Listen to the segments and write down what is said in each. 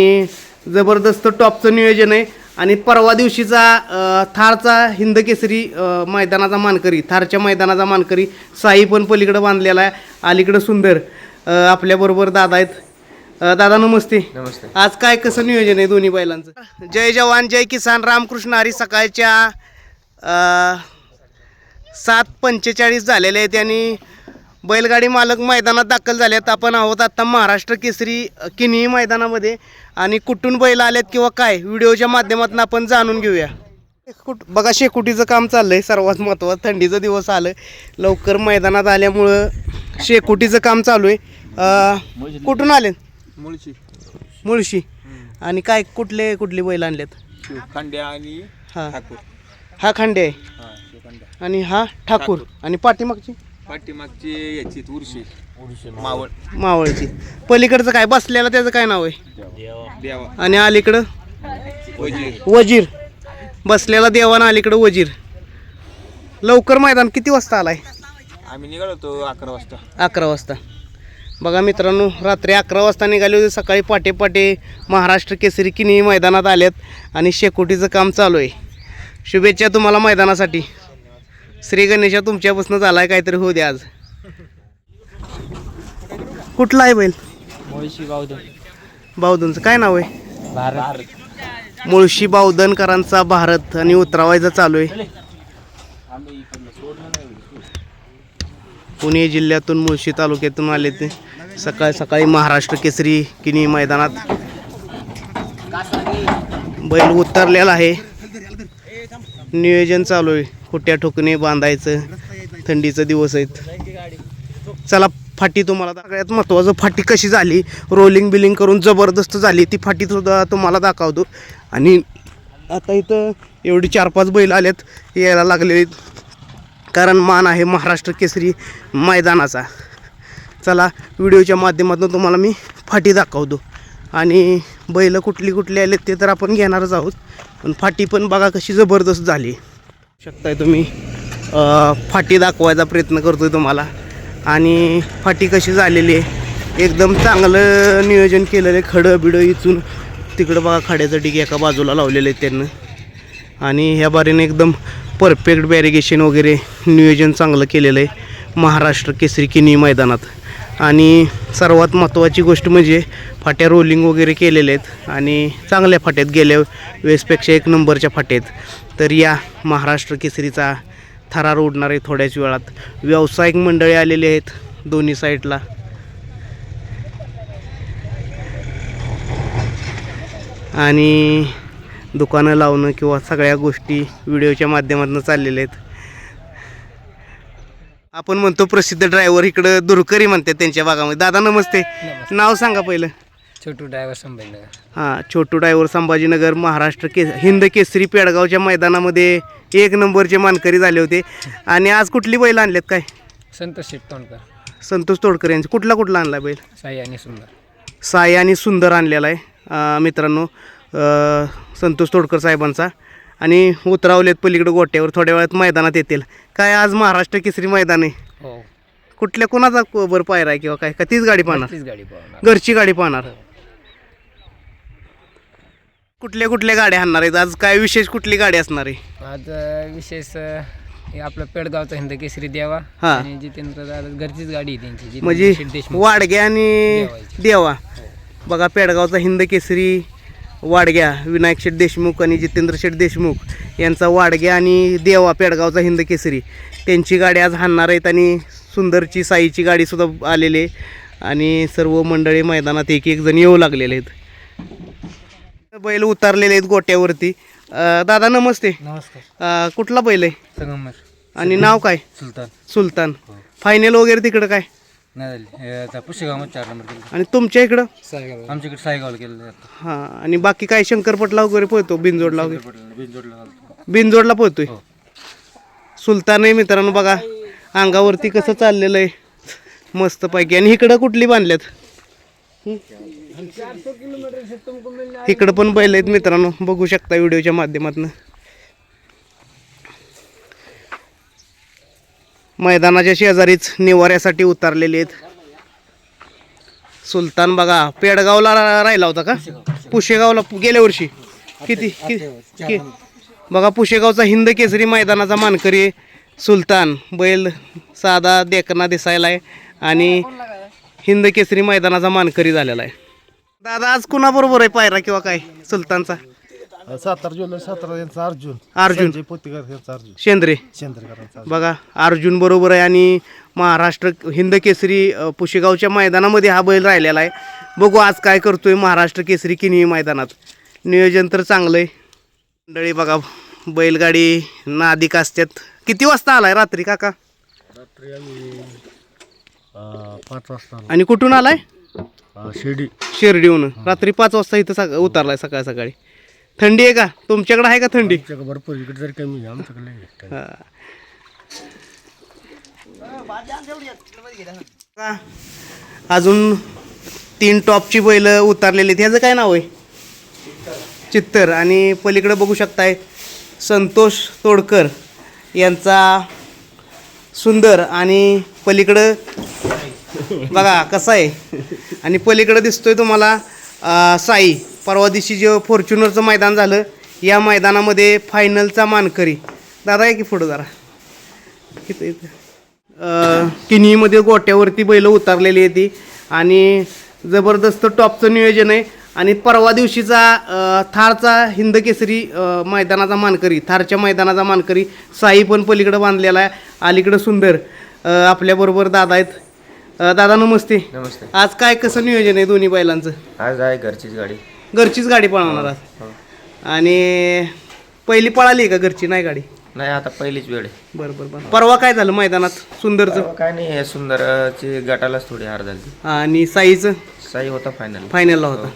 जबरदस्त टॉपचं नियोजन आहे. आणि परवा दिवशीचा थारचा हिंद केसरी मैदानाचा मानकरी थारच्या मैदानाचा मानकरी साई पण पलीकडं बांधलेला आहे. अलीकडं सुंदर आपल्याबरोबर दादा आहेत. दादा नमस्ते. नमस्ते. आज काय कसं नियोजन आहे दोन्ही बैलांचं? जय जवान जय किसान रामकृष्ण हरी सकाळच्या सात पंचेचाळीस झालेले आहेत आणि बैलगाडी मालक मैदानात दाखल झालेत. आपण आहोत आता महाराष्ट्र केसरी किनी मैदानामध्ये. आणि कुठून बैल आलेत किंवा काय व्हिडिओच्या माध्यमातून आपण जाणून घेऊया. कुठ बघा शेकुटीचं काम चाललंय. सर्वात महत्त्वाचं थंडीचं दिवस आलं लवकर मैदानात आल्यामुळं शेकुटीचं काम चालू आहे कुठून आले मुळशी. मुळशी. आणि काय कुठले कुठली बैल आणलेत? खांड्या आणि हा. हा खांडे आहे. आणि हा ठाकूर. आणि पाठीमागची? पाठीमागची याची उर्शी मावळ. मावळची. पलीकडचं काय? बसलेलं त्याचं काय नाव आहे? देवा. आणि अलीकडं? वजीर. वजीर. बसलेला देवान अलीकडं वजीर. लवकर मैदान किती वाजता आलाय? आम्ही निघालो होतो अकरा वाजता. अकरा वाजता. बघा मित्रांनो रात्री अकरा वाजता निघाले होते. सकाळी पाटे पाटे महाराष्ट्र केसरी किनी मैदानात आल्यात आणि शेकोटीचं काम चालू आहे. शुभेच्छा तुम्हाला मैदानासाठी. श्री गणेशा तुमच्यापासून झालाय काहीतरी होऊ द्या आज. कुठला आहे बैल? मुळशी बावधन. बावधनचं. काय नाव आहे? भारत. मुळशी बावधनकरांचा भारत आणि उतरावायचा चालू आहे. पुणे जिल्ह्यातून मुळशी तालुक्यातून आले ते. सकाळ सकाळी महाराष्ट्र केसरी किनी मैदानात बैल उतरलेला आहे. नियोजन चालू आहे. कुट्या ठोकणे बांधायचं. थंडीचं दिवस आहेत. चला फाटी तुम्हाला सगळ्यात महत्त्वाचं फाटी कशी झाली? रोलिंग बिलिंग करून जबरदस्त झाली. ती फाटी सुद्धा तुम्हाला दाखवतो. आणि आता इथं एवढी चार पाच बैल आलेत यायला लागलेले कारण मान आहे महाराष्ट्र केसरी मैदानाचा. चला व्हिडिओच्या माध्यमातून तुम्हाला मी फाटी दाखवतो. आणि बैल कुठली कुठली आलेत ते तर आपण घेणारच आहोत. पण फाटी पण बघा कशी जबरदस्त झाली. शकताय तुम्ही. फाटी दाखवायचा प्रयत्न करतोय तुम्हाला. आणि फाटी कशी झालेली आहे एकदम चांगलं नियोजन केलेलं आहे. खडं बिडं इचून तिकडं बघा खड्याचं डिग एका बाजूला लावलेलं आहे त्यांनं. आणि ह्या बारीने एकदम परफेक्ट बॅरिगेशन वगैरे नियोजन चांगलं केलेलं आहे महाराष्ट्र केसरी किनी मैदानात. आणि सर्वात महत्त्वाची गोष्ट म्हणजे फाट्या रोलिंग वगैरे केलेल्या आहेत. आणि चांगल्या फाट्यात गेल्या वेळेसपेक्षा एक नंबरच्या फाट्यात तर या महाराष्ट्र केसरीचा थरार उडणार आहे थोड्याच वेळात. व्यावसायिक मंडळी आलेली आहेत दोन्ही साईडला. आणि दुकानं लावणं किंवा सगळ्या गोष्टी व्हिडिओच्या माध्यमातून चाललेल्या आहेत. आपण म्हणतो प्रसिद्ध ड्रायव्हर इकडं दुरकरी म्हणतात त्यांच्या भागामध्ये. दादा नमस्ते. नाव सांगा पहिलं. छोटू ड्रायव्हर संभाजीनगर. हां छोटू ड्रायव्हर संभाजीनगर महाराष्ट्र के हिंद केसरी पेडगावच्या मैदानामध्ये एक नंबरचे मानकरी झाले होते. आणि आज कुठली बैल आणलेत काय? संतोष शेटतोंडकर संतोष तोडकर यांचा. कुठला कुठला आणला बैल? साई आणि सुंदर. साई आणि सुंदर आणलेला आहे. अं, मित्रांनो अं, संतोष तोडकर साहेबांचा. आणि उतरावलेत पलीकडे गोट्यावर थोड्या वेळात मैदानात येतील. काय आज महाराष्ट्र केसरी मैदान आहे? हो. कुठल्या कोणाचा को- बरं पायरा आहे किंवा काय? का तीच गाडी पाहणार? तीच गाडी पळवणार घरची गाडी पाहणार. कुठल्या कुठल्या गाड्या आणणार आहेत? आज काय विशेष कुठली गाडी असणार आहे? आज अं, विशेष अं, हे आपलं पेडगावचा हिंद केसरी देवा हा. आणि जितेंद्र दादा घरचीच गाडी आहे त्यांची जितेंद्र म्हणजे शेठ देशमुख. वाडग्या आणि देवाची. देवा. बघा पेडगावचा हिंद केसरी वाडग्या विनायक शेठ देशमुख आणि जितेंद्र शेठ देशमुख यांचा वाडग्या आणि देवा पेडगावचा हिंद केसरी त्यांची गाडी आज हाणणार आहेत आणि सुंदरची साईची गाडीसुद्धा आलेली आहे. आणि सर्व मंडळी मैदानात एक एक जण येऊ लागलेले आहेत. बैल उतारलेले आहेत गोट्यावरती. अं, दादा नमस्ते. नमस्कार. अं, कुठला बैल आहे? संगमर आणि नाव काय? सुलतान. सुलतान. फायनल वगैरे तिकडं काय? नाही झाली. आता पुष्यगावात चार नंबर केलं आणि तुमच्या इकडं? सायगाव. आमच्याकडे सायगावला केलं जातं हां आणि बाकी काय शंकरपटला वगैरे पोहतो बिनजोडला वगैरे? बिनजोडला पोहतोय हो. सुलतान आहे मित्रांनो बघा. अंगावरती कसं चाललेलं आहे. मस्तपैकी आणि इकडं कुठली बांधल्यात? हं? इकडं पण बैल आहेत मित्रांनो बघू शकता व्हिडिओच्या माध्यमातून. मैदानाच्या शेजारीच निवाऱ्यासाठी उतारलेले आहेत. सुलतान बघा पेडगावला रा- राहिला होता का? पुशेगावला गेल्या वर्षी. किती बघा पुशेगावचा हिंद केसरी मैदानाचा मानकरी सुलतान. बैल साधा देखना दिसायला आहे आणि हिंद केसरी मैदानाचा मानकरी झालेला आहे. दादा आज कुणाबरोबर आहे पायरा किंवा काय? सुलतानचा? सातारा ज्वेलर सातारा यांचा अर्जुन. अर्जुन. संजय पोतीकर यांचा अर्जुन. शेंद्रे. बघा अर्जुन बरोबर आहे आणि महाराष्ट्र हिंद केसरी अ, पुशेगावच्या मैदानामध्ये हा बैल राहिलेला आहे. बघू आज काय करतोय महाराष्ट्र केसरी किनी मैदानात. नियोजन तर चांगलं आहे मंडळी बघा बैलगाडी नादिक असतात. किती वाजता आलाय रात्री काका? रात्री आम्ही पाच वाजता आणि कुठून आलाय? शिर्डी. शिर्डीहून रात्री पाच वाजता इथं सका उतरलाय सकाळ सकाळी. थंडी आहे का? तुमच्याकडे आहे का थंडी? आमच्याकडे भरपूर इकडे जर कमी आहे, आमच्याकडे लई आहे. हा. का? अजून तीन टॉपची बैल उतरलेली आहेत. ह्याचं काय नाव आहे? चित्तर. आणि पलीकडे बघू शकताय संतोष तोडकर यांचा सुंदर आणि पलीकडं बघा कसं आहे. आणि पलीकडं दिसतोय तुम्हाला अं, साई. परवा दिवशी जे फॉर्च्युनरचं मैदान झालं या मैदानामध्ये फायनलचा मानकरी. दादा आहे की पुढं जरा. इथं इथं. अं, किनीमध्ये गोट्यावरती बैल उतरलेली आहे ती. आणि जबरदस्त टॉपचं नियोजन आहे. आणि परवा दिवशीचा अं, थारचा हिंद केसरी अं, मैदानाचा मानकरी थारच्या मैदानाचा मानकरी साई पण पलीकडं बांधलेला आहे. अलीकडं सुंदर अं, आपल्याबरोबर दादा आहेत. अं, दादा नमस्ते. नमस्ते. आज काय कसं नियोजन आहे दोन्ही बैलांचं? आज आहे घरचीच गाडी. घरचीच गाडी पळवणार आज. आणि पहिली पळाली का घरची? नाही गाडी? नाही आता पहिलीच वेळ आहे. बरं बरं बरं. परवा काय झालं मैदानात? सुंदरचं? काय नाही हे सुंदरची गटालाच थोडी हार झाली. आणि साईचं? साई होता फायनल फायनलला होता.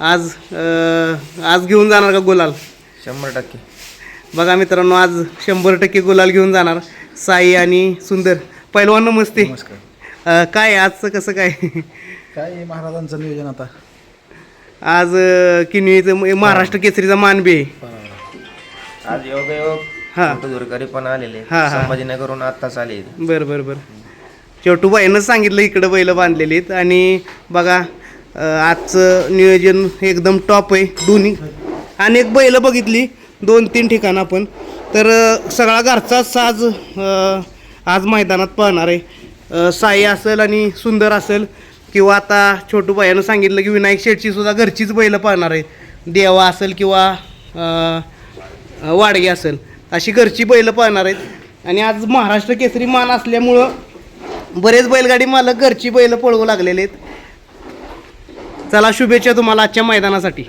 आज अं, आज घेऊन जाणार का गुलाल? शंभर टक्के. बघा मित्रांनो आज शंभर टक्के गुलाल घेऊन जाणार साई आणि सुंदर. पहिलवान नमस्ते. अं, काय आजचं कसं काय? काय महाराजांचं नियोजन आता? आज किनवीचं महाराष्ट्र केसरीचा मानबी. आहे आज योग योग हा. दुरकरी पण आलेले हा, हा. संभाजीनगरहून आत्ताच आले बरं बरं बरं. शेवटूबाईनं सांगितलं इकडं बैल बांधलेली आहेत आणि बघा अं, आजचं नियोजन एकदम टॉप आहे दोन्ही. अनेक बैल बघितली दोन तीन ठिकाणं आपण. तर अं, सगळा घरचा साज अं, आज मैदानात पळणार आहे. साई असेल आणि सुंदर असेल किंवा आता छोटू बायानं सांगितलं की विनायक शेटची सुद्धा घरचीच बैलं पळणार आहे देवा असेल किंवा वाडगी वाडगे असेल अशी घरची बैलं पळणार आहेत. आणि आज महाराष्ट्र केसरी मान असल्यामुळं बरेच बैलगाडी मालक घरची बैलं पळवू लागलेले आहेत. चला शुभेच्छा तुम्हाला आजच्या मैदानासाठी.